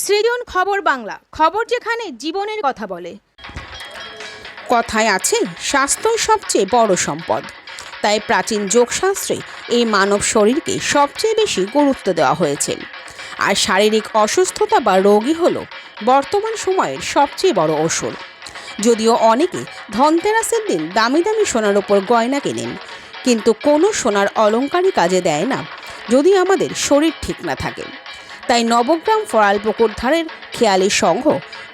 সৃজন খবর বাংলা, খবর যেখানে জীবনের কথা বলে। কথায় আছে, স্বাস্থ্যই সবচেয়ে বড় সম্পদ। তাই প্রাচীন যোগশাস্ত্রে এই মানব শরীরকে সবচেয়ে বেশি গুরুত্ব দেওয়া হয়েছে। আর শারীরিক অসুস্থতা বা রোগই হল বর্তমান সময়ের সবচেয়ে বড় ওষুধ। যদিও অনেকে ধনতেরাসের দিন দামি দামি সোনার ওপর গয়না কেনেন, কিন্তু কোনো সোনার অলংকারই কাজে দেয় না, যদি আমাদের শরীর ঠিক না থাকে। তাই নবগ্রাম ফরালপুকুর ধারের খেয়ালি সংঘ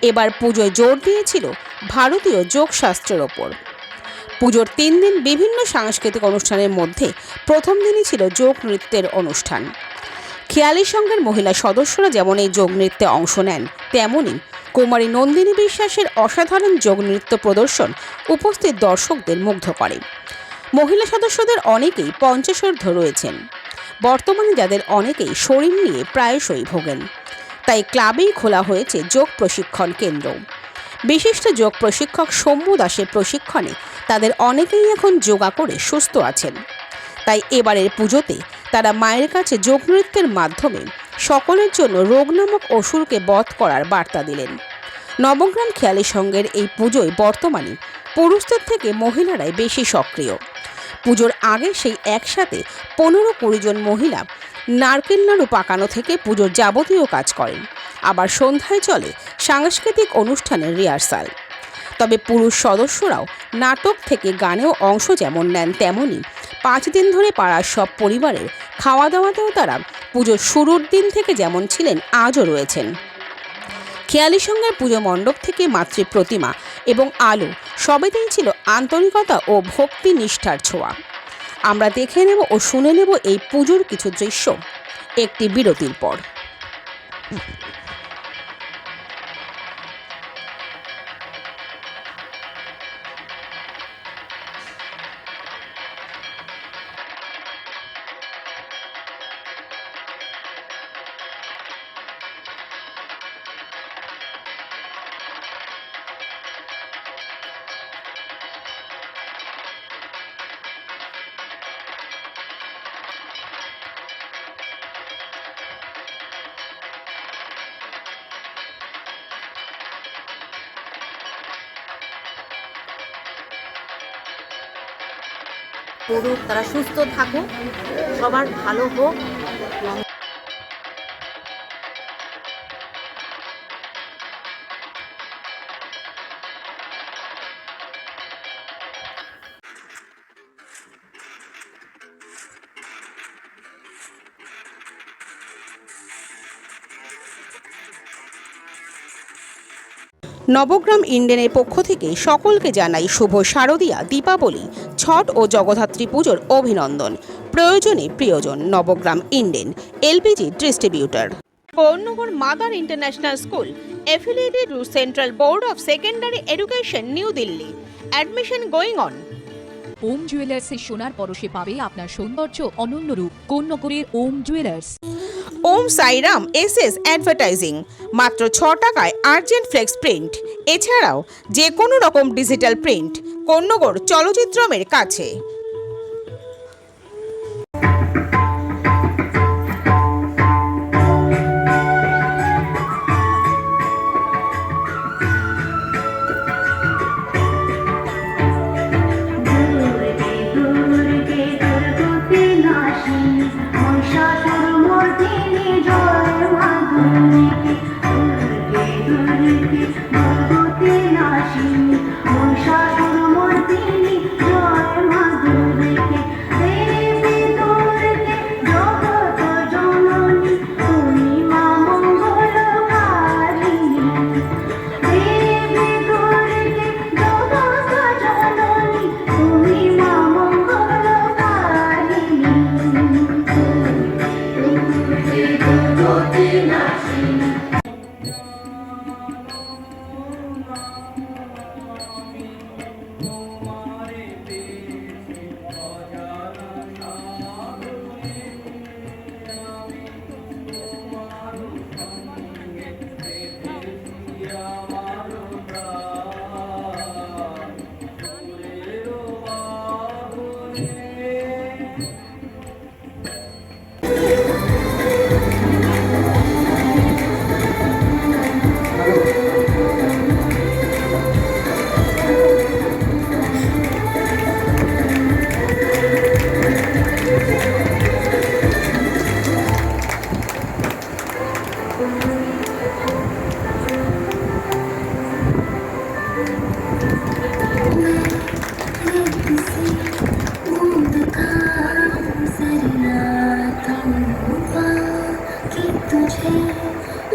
এবার পুজোয় জোর দিয়েছিল ভারতীয় যোগশাস্ত্রের ওপর। পুজোর তিন দিন বিভিন্ন সাংস্কৃতিক অনুষ্ঠানের মধ্যে প্রথম দিনই ছিল যোগ নৃত্যের অনুষ্ঠান। খেয়ালি সংঘের মহিলা সদস্যরা যেমন এই যোগ নৃত্যে অংশ নেন তেমনই কুমারী নন্দিনী বিশ্বাসের অসাধারণ যোগ নৃত্য প্রদর্শন উপস্থিত দর্শকদের মুগ্ধ করে। মহিলা সদস্যদের অনেকেই পঞ্চাশোর্ধ রয়েছেন। বর্তমানে যাদের অনেকেই শরীর নিয়ে প্রায়শই ভোগেন। তাই ক্লাবেই খোলা হয়েছে যোগ প্রশিক্ষণ কেন্দ্র। বিশিষ্ট যোগ প্রশিক্ষক সৌম্য দাসের প্রশিক্ষণে তাদের অনেকেই এখন যোগা করে সুস্থ আছেন। তাই এবারের পুজোতে তারা মায়ের কাছে যোগ নৃত্যের মাধ্যমে সকলের জন্য রোগ নামক অসুরকে বধ করার বার্তা দিলেন। নবগ্রাম খেয়ালি সংঘের এই পুজোয় বর্তমানে পুরুষদের থেকে মহিলারাই বেশি সক্রিয়। পুজোর আগে সেই একসাথে পনেরো কুড়ি জন মহিলা নারকেল নাড়ু পাকানো থেকে পুজোর যাবতীয় কাজ করেন। আবার সন্ধ্যায় চলে সাংস্কৃতিক অনুষ্ঠানের রিহার্সাল। তবে পুরুষ সদস্যরাও নাটক থেকে গানেও অংশ যেমন নেন তেমনই পাঁচ দিন ধরে পাড়ার সব পরিবারের খাওয়া দাওয়াতেও তারা পুজোর শুরুর দিন থেকে যেমন ছিলেন, আজও রয়েছেন। খেয়ালি সঙ্গের পুজো মণ্ডপ থেকে মাতৃ প্রতিমা এবং আলো সবেতেই ছিল আন্তরিকতা ও ভক্তি নিষ্ঠার ছোঁয়া। আমরা দেখে নেব ও শুনে নেব এই পুজোর কিছু দৃশ্য। একটি বিরতির পর। করুক তারা সুস্থ থাকুক, সবার ভালো হোক। নবগ্রাম ইন্ডেনের পক্ষ থেকে সকলকে জানাই শুভ শারদীয়া, দীপাবলি। ছট ও জগদ্ধাত্রী পুজোর অভিনন্দন প্রয়োজনে প্রিয়জন Nabagram Indane LPG distributor Pournagar Mother International School affiliated to Central Board of Secondary Education, New Delhi. Admission going on. Om জুয়েলার্সের সোনার পরশে পাবে আপনার সৌন্দর্য অনন্য রূপ কোন্নগরের Om Jewellers Om Sairam S S advertising মাত্র ছ টাকায় আর্জেন্ট ফ্লেক্স প্রিন্ট এছাড়াও যে কোনো রকম ডিজিটাল প্রিন্ট কন্যগর চলচ্চিত্রমের কাছে।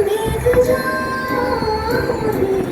你最骄傲。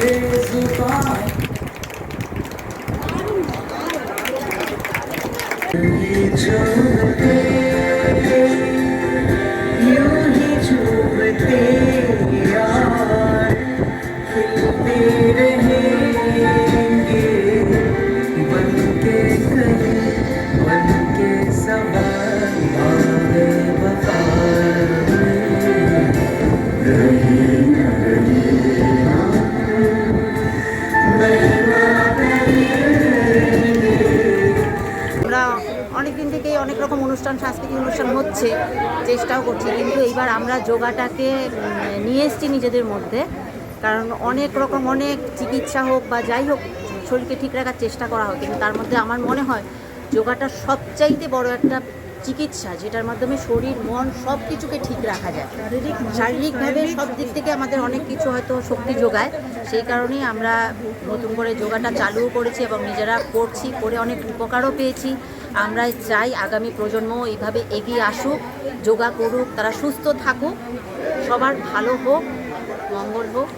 praise the God. রকম অনুষ্ঠান সাংস্কৃতিক অনুষ্ঠান হচ্ছে চেষ্টাও করছি। কিন্তু এইবার আমরা যোগাটাকে নিয়ে এসেছি নিজেদের মধ্যে। কারণ অনেক রকম অনেক চিকিৎসা হোক বা যাই হোক শরীরকে ঠিক রাখার চেষ্টা করা হয় কিন্তু তার মধ্যে আমার মনে হয় যোগাটা সবচাইতে বড় একটা চিকিৎসা যেটার মাধ্যমে শরীর মন সব কিছুকে ঠিক রাখা যায়। শারীরিকভাবে সব দিক থেকে আমাদের অনেক কিছু হয়তো শক্তি যোগায়। সেই কারণেই আমরা নতুন করে যোগাটা চালুও করেছি এবং নিজেরা করছি করে অনেক উপকারও পেয়েছি। আমরা চাই আগামী প্রজন্ম এইভাবে এগিয়ে আসুক, যোগা করুক, তারা সুস্থ থাকুক, সবার ভালো হোক, মঙ্গল হোক,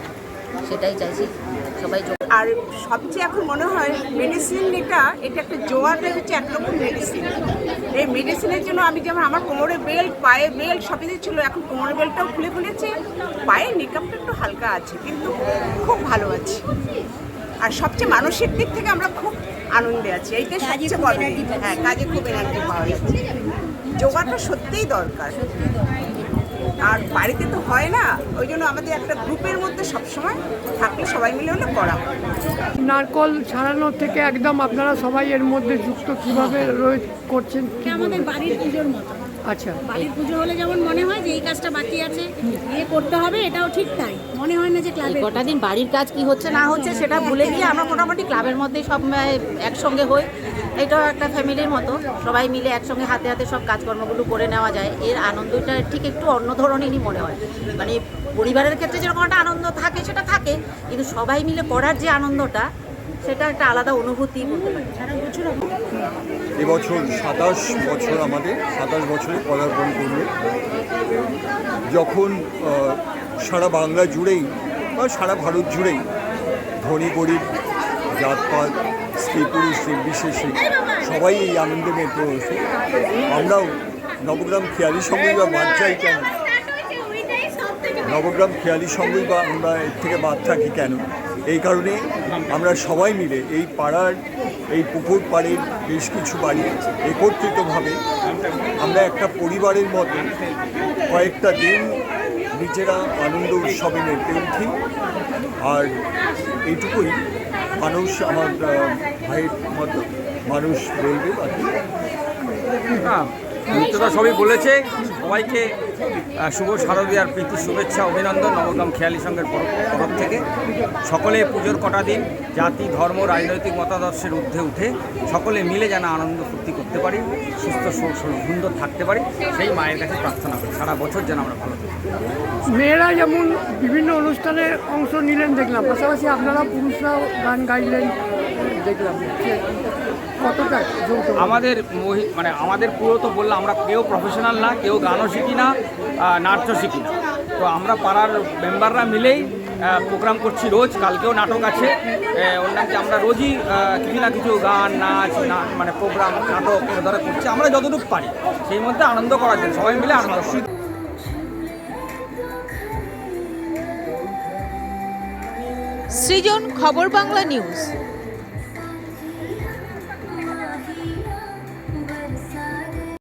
সেটাই চাইছি সবাই আর সবচেয়ে এখন মনে হয় মেডিসিন এটা এটা একটা জোয়াটা হচ্ছে একরকম মেডিসিন এই মেডিসিনের জন্য আমি যেমন আমার কোমরে বেল্ট পায়ে বেল্ট সবই ছিল, এখন কোমরে বেল্টটাও খুলে ফেলেছে পায়ে নিকাপটা একটু হালকা আছে, কিন্তু খুব ভালো আছে। আর সবচেয়ে মানসিক দিক থেকে আমরা খুব আনন্দে আছি। এইটা সবচেয়ে বড় হ্যাঁ কাজে খুব এনার্জি পাওয়া যাচ্ছে। যোগাটা সত্যিই দরকার। আর বাড়িতে তো হয় না ওই জন্য আমাদের একটা গ্রুপের মধ্যে সবসময় থাকলে সবাই মিলে হলে করা হয়। নারকল ছাড়ানোর থেকে একদম আপনারা সবাই এর মধ্যে যুক্ত কীভাবে রয়ে করছেন আমাদের বাড়ির পুজোর মতো। আচ্ছা। বাড়ির পুজো হলে যেমন মনে হয় যে এই কাজটা বাকি আছে ইয়ে করতে হবে এটাও ঠিক তাই। মনে হয় না যে ক্লাবে কটা দিন বাড়ির কাজ কি হচ্ছে না হচ্ছে সেটা ভুলে গিয়ে আমরা মোটামুটি ক্লাবের মধ্যেই সব একসঙ্গে হই। এটাও একটা ফ্যামিলির মতো। সবাই মিলে একসঙ্গে হাতে হাতে সব কাজকর্মগুলো করে নেওয়া যায়। এর আনন্দটা ঠিক একটু অন্য ধরনেরই মনে হয়। মানে পরিবারের ক্ষেত্রে যেরকম একটা আনন্দ থাকে সেটা থাকে। কিন্তু সবাই মিলে করার যে আনন্দটা সেটা একটা আলাদা অনুভূতি বলতে পারি। এবছর সাতাশ বছর আমাদের সাতাশ বছরে পদার্পণ করবে। যখন সারা বাংলা জুড়েই বা সারা ভারত জুড়েই ধনী গরিব জাতপাত স্ত্রী পুরুষ নির্বিশেষে সবাই এই আনন্দে মেতে হয়েছে আমরাও নবগ্রাম খেয়ালি সঙ্গেই বা বাদ যাই কেন? নবগ্রাম খেয়ালি সঙ্গেই বা আমরা এর থেকে বাদ থাকি কেন? এই কারণে আমরা সবাই মিলে এই পাড়ার, এই পুকুর পাড়ের বেশ কিছু বাড়ি একত্রিতভাবে আমরা একটা পরিবারের মতো কয়েকটা দিন নিজেরা আনন্দ উৎসবে মেতে উঠি। আর এইটুকুই মানুষ আমার ভাইয়ের মতো মানুষ বলবে বাকি। মিত্ররা সবই বলেছে। সবাইকে শুভ শারদীয়ার প্রীতি, শুভেচ্ছা, অভিনন্দন। নবগ্রাম খেয়ালি পর- তরফ থেকে। সকলে পুজোর কটা দিন, জাতি, ধর্ম, রাজনৈতিক মতাদর্শের ঊর্ধ্বে উঠে সকলে মিলে যেন আনন্দ ফুর্তি করতে পারি, সুস্থ সুন্দর থাকতে পারি, সেই মায়ের কাছে প্রার্থনা করি। সারা বছর যেন আমরা ভালো থাকি। মেয়েরা যেমন বিভিন্ন অনুষ্ঠানে অংশ নিলেন, দেখলাম। পাশাপাশি আপনারা পুরুষরাও গান গাইলেন। দেখলাম কতটা আমাদের মহি মানে আমাদের পুরো তো বললাম আমরা কেউ প্রফেশনাল না কেউ গানও শিখি না নাচও শিখি না। তো আমরা পাড়ার মেম্বাররা মিলেই প্রোগ্রাম করছি রোজ কালকেও নাটক আছে। ওর নাম আমরা রোজই কিছু না কিছু গান নাচ না মানে প্রোগ্রাম নাটক এ ধরে করছি। আমরা যতটুকু পারি সেই মধ্যে আনন্দ করার জন্য সবাই মিলে আনন্দ করি সৃজন খবর বাংলা নিউজ।